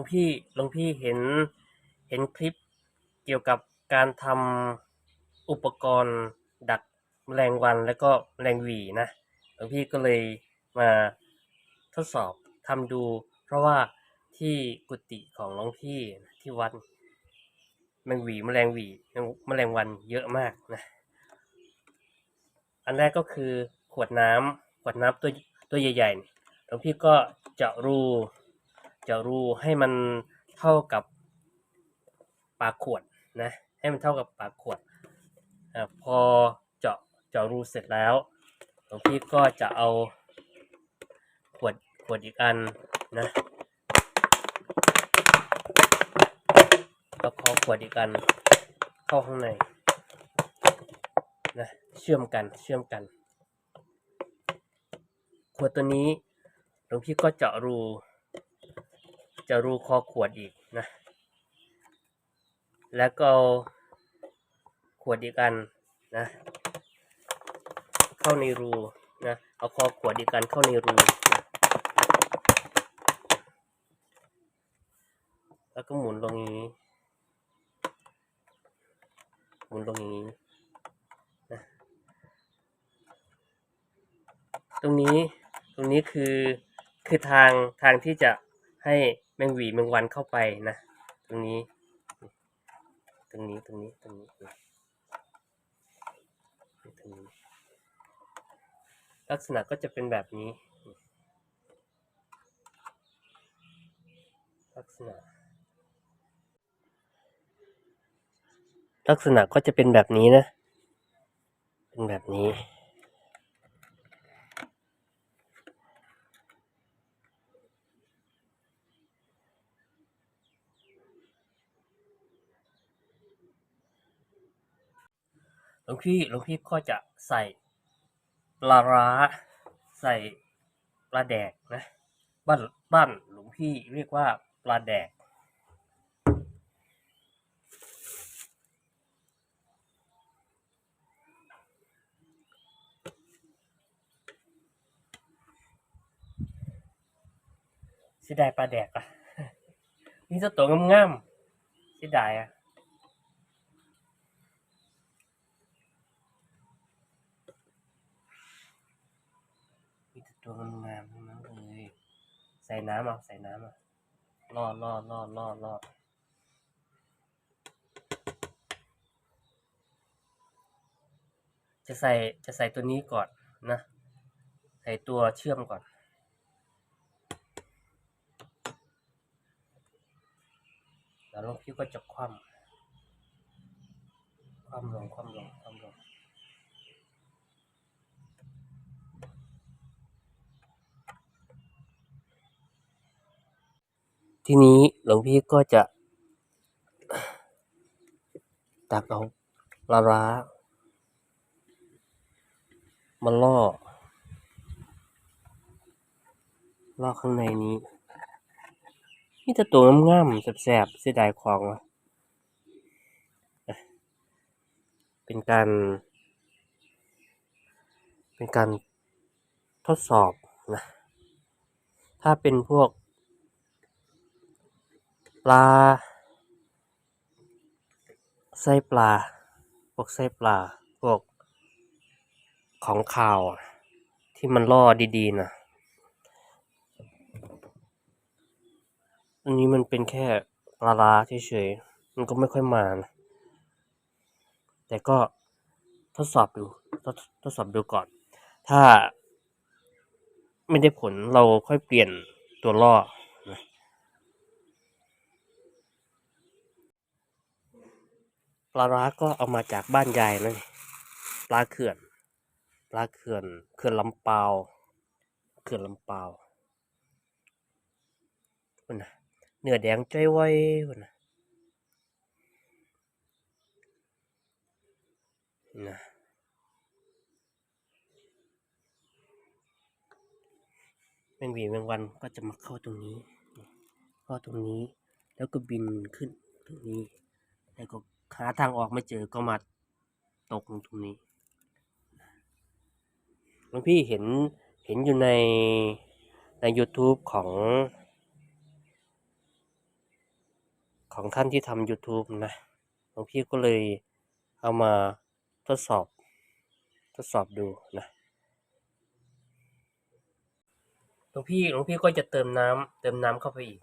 วงพี่หลวงพี่เห็นเห็นคลิปเกี่ยวกับการทำอุปกรณ์ดักแมลงวันแล้วก็แมลงหวีนะหลวงพี่ก็เลยมาทดสอบทำดู เพราะว่าที่กุฏิของหลวงพี่ที่วัดแมลงหวีแมลงหวีแมลงวันเยอะมากนะอันแรกก็คือขวดน้ำขวดน้ำตัวตัวใหญ่ๆหลวงพี่ก็เจาะรู จาะรูให้มันเท่ากับปากขวดนะให้มันเท่ากับปากขวดอพอเจาะเจาะรูเสร็จแล้วหลวงพี่ก็จะเอาขวดขวดอีกอันนะแล้วพอขวดอีกอันเข้าข้างในนะเชื่อมกันเชื่อมกัน ขวดตัวนี้หลวงพี่ก็เจาะรู จะรูคอขวดอีกนะ แล้วก็ขวดอีกอันนะ เข้าในรูนะเอาคอขวดอีกอันเข้าในรูนะแล้วก็หมุนลงอย่างนี้ หมุนลงอย่างนี้ตรงนี้ตรงนี้คือคือทางทางที่จะให้ มงหวีแมงวันเข้าไปนะ ตรงนี้ ตรงนี้ตรงนี้ตรงนี้ตรงนี้ ลักษณะก็จะเป็นแบบนี้ ลักษณะ ลักษณะก็จะเป็นแบบนี้นะ เป็นแบบนี้ ลวงพี่หลวงพี่ก็จะใส่ปลาร้าใส่ปลาแดกนะบ้านบ้านหลวงพี่เรียกว่าปลาแดกเสียดายปลาแดกอะนี่จะตัวงามๆเสียดายอะ ตัวงามๆทั้งนั้นเลยใส่น้ำเอาใส่น้ำอะรอดรอดรอดรอดรอดจะใส่จะใส่ตัวนี้ก่อนนะ ใส่ตัวเชื่อมก่อน แล้วลวงพี่ก็จะคว่ำคว่ำลงคว่ำลงคว่ำลง ทีนี้หลวงพี่ก็จะ ตักเอาปลาร้ามาล่อล่อข้างในนี้นี่จะตัวงามๆแสบๆเสียดายของวะเป็นการ เป็นการทดสอบนะ ถ้าเป็นพวก ปลา ไส้ปลา พวกไส้ปลา พวกของข่าว ที่มันล่อดีๆนะอันนี้มันเป็นแค่ปลาร้าเฉยๆ มันก็ไม่ค่อยมานะแต่ก็ทดสอบดูทดทดสอบดูก่อน ถ้าไม่ได้ผลเราค่อยเปลี่ยนตัวล่อนะ ปลาร้าก็เอามาจากบ้านยายนั่นปลาเขื่อน ปลาเขื่อนเขื่อนลำเปาเขื่อนลำเปาวพุ่นนะเนื้อแดงจ้อยไว้พุ่นนะนะแมงวีแมงวันก็จะมาเข้าตรงนี้ เข้าตรงนี้ แล้วก็บินขึ้นตรงนี้ แล้วก็ หาทางออกไม่เจอก็มาตกตรงนี้หลวงพี่เห็นเห็นอยู่ในใน YouTube ของ ของท่านที่ทำ YouTube นะหลวงพี่ก็เลยเอามาทดสอบทดสอบดูนะหลวงพี่หลวงพี่ก็จะเติมน้ำเติมน้ำเข้าไปอีก